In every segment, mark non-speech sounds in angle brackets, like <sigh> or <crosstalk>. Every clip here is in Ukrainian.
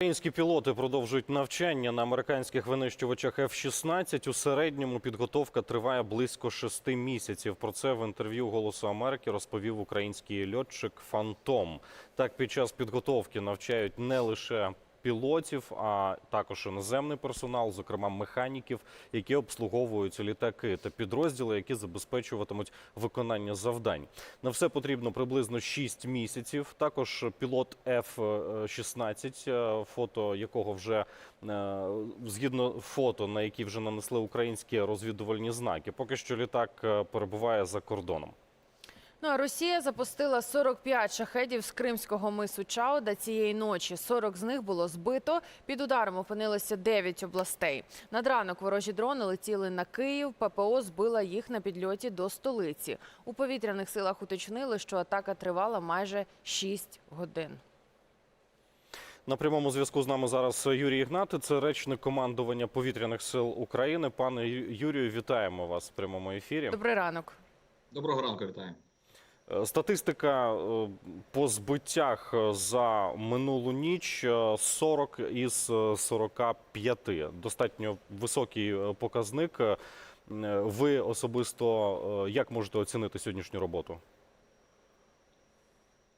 Українські пілоти продовжують навчання на американських винищувачах F-16. У середньому підготовка триває близько шести місяців. Про це в інтерв'ю Голосу Америки розповів український льотчик Фантом. Так, під час підготовки навчають не лише пілотів, а також іноземний персонал, зокрема механіків, які обслуговують літаки та підрозділи, які забезпечуватимуть виконання завдань. На все потрібно приблизно 6 місяців. Також пілот F-16, е, фото якого вже е, згідно фото, на які вже нанесли українські розвідувальні знаки. Поки що літак е, перебуває за кордоном. Ну а Росія запустила 45 шахедів з кримського мису Чауда цієї ночі. 40 з них було збито. Під ударом опинилося 9 областей. Над ранок ворожі дрони летіли на Київ. ППО збила їх на підльоті до столиці. У повітряних силах уточнили, що атака тривала майже 6 годин. На прямому зв'язку з нами зараз Юрій Ігнати, це речник командування повітряних сил України. Пане Юрію, вітаємо вас в прямому ефірі. Добрий ранок. Доброго ранку, вітаю. Е, Статистика е, по збиттях е, за минулу ніч е, 40 із е, 45. Достатньо високий показник. Ви особисто як можете оцінити сьогоднішню роботу?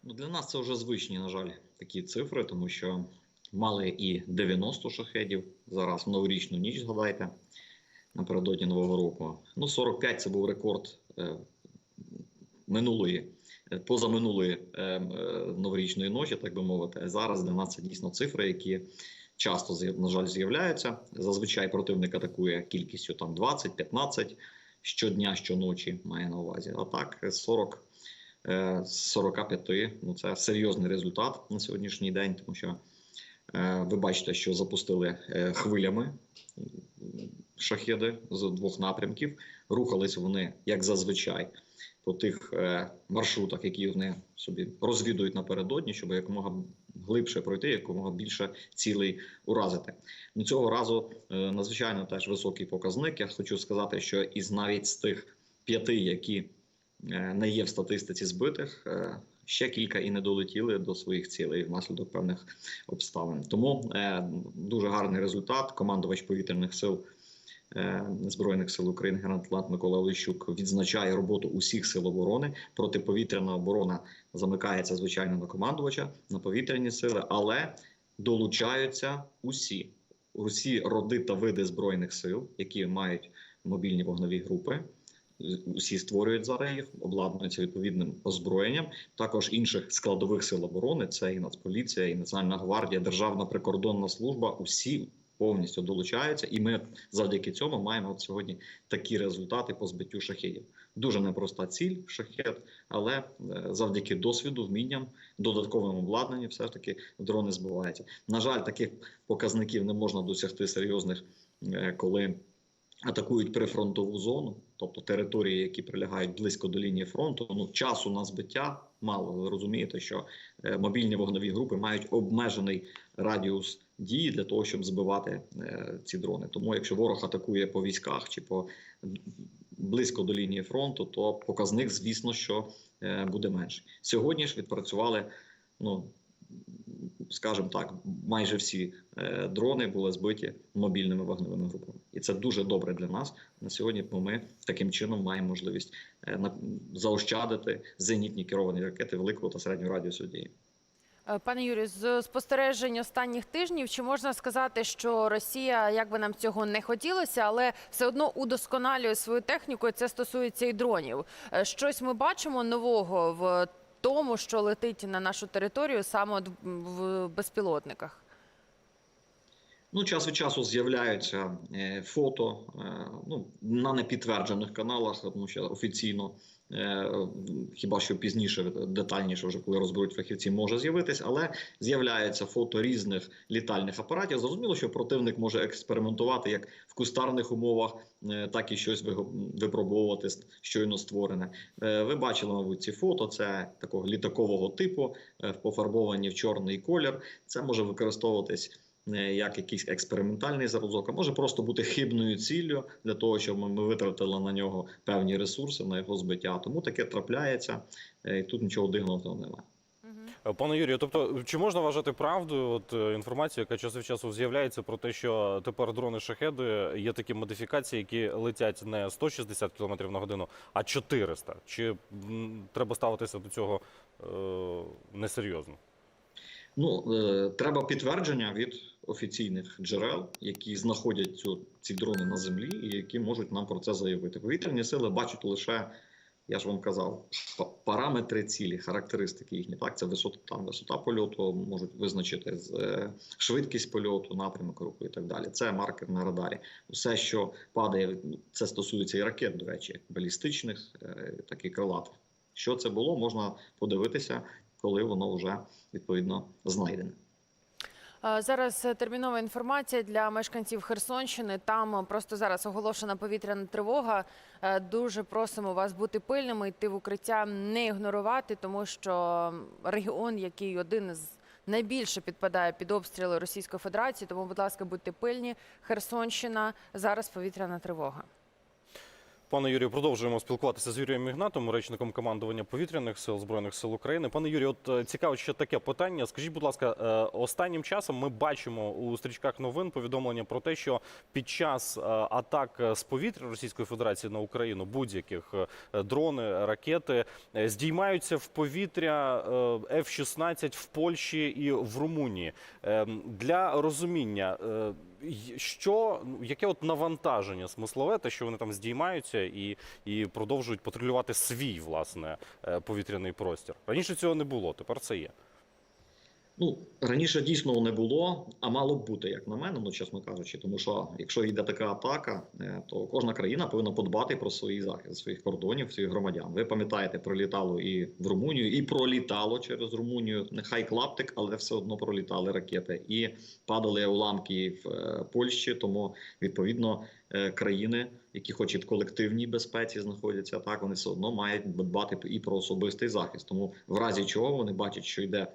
Ну, для нас це вже звичні, на жаль, такі цифри, тому що мали і 90 шахедів зараз новорічну ніч, згадайте, напередодні Нового року. Ну, 45 це був рекорд минулої, е, позаминулої е, е, новорічної ночі, так би мовити. Зараз для нас це дійсно цифри, які часто, на жаль, з'являються. Зазвичай противник атакує кількістю там 20-15 щодня, щоночі, має на увазі. А так, 40 е, з 45. Ну це серйозний результат на сьогоднішній день, тому що ви бачите, що запустили е, хвилями шахеди з двох напрямків. Рухались вони як зазвичай по тих е, маршрутах, які вони собі розвідують напередодні, щоб якомога глибше пройти, якомога більше цілей уразити. Ну цього разу е, надзвичайно теж високий показник. Я хочу сказати, що із навіть з тих п'яти, які е, не є в статистиці збитих. е, Ще кілька і не долетіли до своїх цілей внаслідок певних обставин. Тому е, дуже гарний результат. Командувач повітряних сил е, Збройних сил України генерал-лейтенант Микола Олещук відзначає роботу усіх сил оборони. Протиповітряна оборона замикається звичайно на командувача, на повітряні сили, але долучаються усі усі роди та види збройних сил, які мають мобільні вогневі групи. Усі створюють зараз їх, обладнуються відповідним озброєнням. Також інших складових сил оборони це і Нацполіція, і Національна гвардія, Державна прикордонна служба. Усі повністю долучаються, і ми завдяки цьому маємо от сьогодні такі результати по збиттю шахедів. Дуже непроста ціль шахет, але е, завдяки досвіду, вмінням, додатковим обладнанням, все ж таки дрони збиваються. На жаль, таких показників не можна досягти серйозних, е, коли атакують прифронтову зону, тобто території, які прилягають близько до лінії фронту. Ну часу на збиття мало. Ви розумієте, що е, мобільні вогневі групи мають обмежений радіус дії для того, щоб збивати е, ці дрони. Тому, якщо ворог атакує по військах чи по близько до лінії фронту, то показник, звісно, що е, буде менший. Сьогодні ж відпрацювали. Ну скажімо так, майже всі е, дрони були збиті мобільними вогневими групами, і це дуже добре для нас на сьогодні. Бо ми таким чином маємо можливість е, заощадити зенітні керовані ракети великого та середнього радіусу дії. Е, Пане Юрію, з спостережень останніх тижнів, чи можна сказати, що Росія, як би нам цього не хотілося, але все одно удосконалює свою техніку, і це стосується і дронів. Щось ми бачимо нового в тому, що летить на нашу територію саме в безпілотниках. Ну, час від часу з'являються е, фото е, ну, на непідтверджених каналах, тому що офіційно, хіба що пізніше, детальніше, вже коли розберуть фахівці, може з'явитись, але з'являються фото різних літальних апаратів. Зрозуміло, що противник може експериментувати як в кустарних умовах, е, так і щось випробовувати щойно створене. Е, Ви бачили, мабуть, ці фото. Це такого літакового типу, е, пофарбовані в чорний колір. Це може використовуватись е, як якийсь експериментальний зразок, а може просто бути хибною ціллю для того, щоб ми витратили на нього певні ресурси на його збиття. Тому таке трапляється, е, і тут нічого дивного немає. Е, Пане Юрію, тобто, чи можна вважати правдою от е, інформацію, яка час від часу з'являється про те, що тепер дрони шахеди є такі модифікації, які летять не 160 км на годину, а 400? Чи треба ставитися до цього е, несерйозно? Ну, е, треба підтвердження від офіційних джерел, які знаходять цю, ці дрони на землі, і які можуть нам про це заявити. Повітряні сили бачать лише, я ж вам казав, параметри цілі, характеристики їхні. Так, це висота, там, висота польоту, можуть визначити е, швидкість польоту, напрямок руху і так далі. Це маркер на радарі. Все, що падає, це стосується і ракет, до речі, балістичних, е, так і крилатих. Що це було, можна подивитися, коли воно вже відповідно знайдене. Зараз е, термінова інформація для мешканців Херсонщини. Там е, просто зараз оголошена повітряна тривога. Е, Дуже просимо вас бути пильними, йти в укриття, не ігнорувати, тому що регіон, який один з найбільше підпадає під обстріли Російської Федерації. Тому, будь ласка, будьте пильні. Херсонщина зараз повітряна тривога. Пане Юрію, продовжуємо спілкуватися з Юрієм Мігнатом, речником командування повітряних сил збройних сил України. Пане Юрію, от е, цікаво ще таке питання. Скажіть, будь ласка, е, останнім часом ми бачимо у стрічках новин повідомлення про те, що під час е, атак з повітря Російської Федерації на Україну будь-яких дрони, ракети здіймаються в повітря е, F-16 в Польщі і в Румунії. Е, Для розуміння. Що ну, яке от навантаження смислове, те, що вони там здіймаються і, і продовжують патрулювати свій власне е, повітряний простір. Раніше цього не було, тепер це є. Ну раніше дійсно не було, а мало б бути, як на мене, ну чесно кажучи. Тому що якщо йде така атака, е, то кожна країна повинна подбати про свої захист своїх кордонів, своїх громадян. Ви пам'ятаєте, пролітало і в Румунію, і пролітало через Румунію. Нехай клаптик, але все одно пролітали ракети, і падали уламки в е, Польщі. Тому відповідно е, країни, які, хоч і в колективній безпеці знаходяться, так вони все одно мають дбати і про особистий захист. Тому в разі чого вони бачать, що йде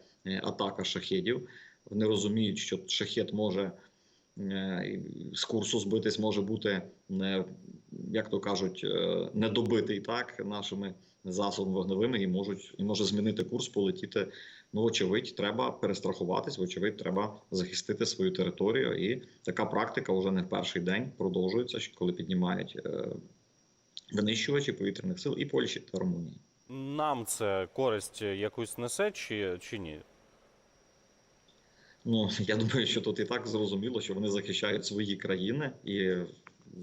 атака шахедів. Вони розуміють, що шахет може е, з курсу збитись, може бути не як то кажуть, е, недобитий так нашими засобами вогневими і можуть і може змінити курс, полетіти. Ну, очевидь, треба перестрахуватись, вочевидь, треба захистити свою територію. І така практика вже не в перший день продовжується, коли піднімають е, винищувачі повітряних сил і Польщі та Румунії. Нам це користь якусь несе чи, чи ні? Ну <laughs> я думаю, що тут і так зрозуміло, що вони захищають свої країни і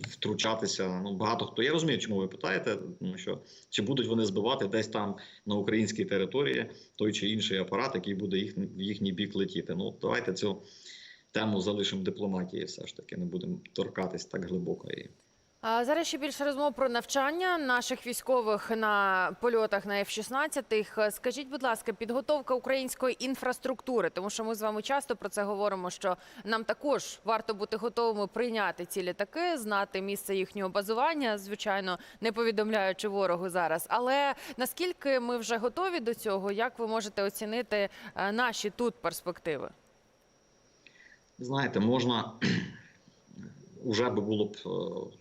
втручатися. Ну багато хто я розумію, чому ви питаєте, тому що чи будуть вони збивати десь там на українській території той чи інший апарат, який буде їх в їхній бік летіти. Ну давайте цю тему залишимо дипломатії, все ж таки не будемо торкатись так глибоко. Зараз ще більше розмов про навчання наших військових на польотах на F-16. Скажіть, будь ласка, підготовка української інфраструктури, тому що ми з вами часто про це говоримо. Що нам також варто бути готовими прийняти ці літаки, знати місце їхнього базування, звичайно, не повідомляючи ворогу зараз. Але наскільки ми вже готові до цього, як ви можете оцінити е, наші тут перспективи? Знаєте, можна вже би було б е,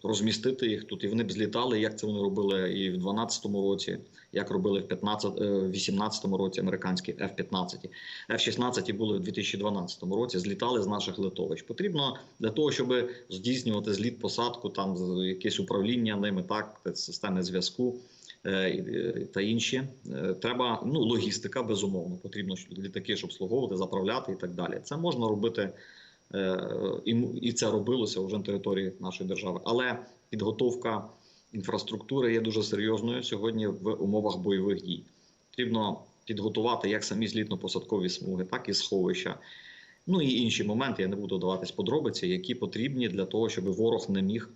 розмістити їх тут, і вони б злітали, як це вони робили і в 2012 році, як робили в 15, е, 18 році американські F-15. F-16 були в 2012 році, злітали з наших литовищ. Потрібно для того, щоб здійснювати зліт посадку, там якесь управління ними, так, системи зв'язку. е, Та інші Е, треба ну логістика безумовно. Потрібно літаки, щоб обслуговувати, заправляти і так далі. Це можна робити Е, і, це робилося вже на території нашої держави. Але підготовка інфраструктури є дуже серйозною сьогодні в умовах бойових дій. Потрібно підготувати як самі злітно-посадкові смуги, так і сховища. Ну і інші моменти, я не буду даватись подробиці, які потрібні для того, щоб ворог не міг.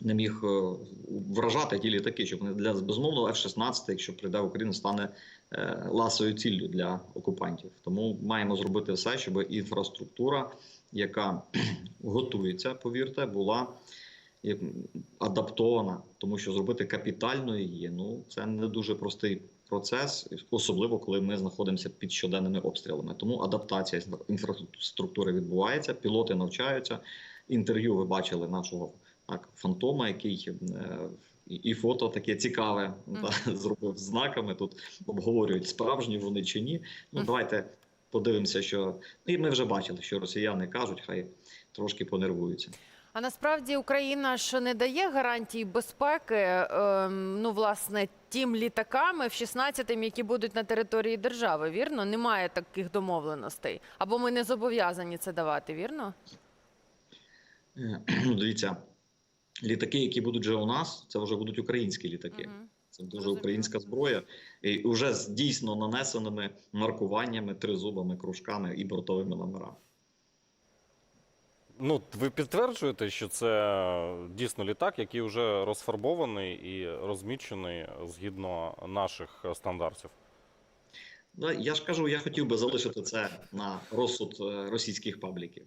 Не міг е, вражати ті літаки, щоб для безумовно F-16, якщо прийде в Україну, стане е, ласою ціллю для окупантів. Тому маємо зробити все, щоб інфраструктура, яка <clears throat> готується, повірте, була адаптована, тому що зробити капітально її ну це не дуже простий процес, особливо коли ми знаходимося під щоденними обстрілами. Тому адаптація інфраструктури відбувається, пілоти навчаються. Інтерв'ю ви бачили нашого так фантома, який е, і, фото таке цікаве та, <laughs> зробив знаками. Тут обговорюють, справжні вони чи ні. Ну, давайте подивимося, що. Ну, і ми вже бачили, що росіяни кажуть, хай трошки понервуються. А насправді Україна ж не дає гарантій безпеки, ем, ну власне, тим літакам F-16, які будуть на території держави. Вірно, немає таких домовленостей. Або ми не зобов'язані це давати. Вірно? Е, <clears throat> Дивіться, літаки, які будуть вже у нас, це вже будуть українські літаки. Мгм. Це дуже українська зброя, і вже з дійсно нанесеними маркуваннями, тризубами, кружками і бортовими номерами. Ну, ви підтверджуєте, що це дійсно літак, який вже розфарбований і розмічений згідно наших стандартів. Да, я ж кажу, я хотів би залишити це на розсуд е, російських пабліків.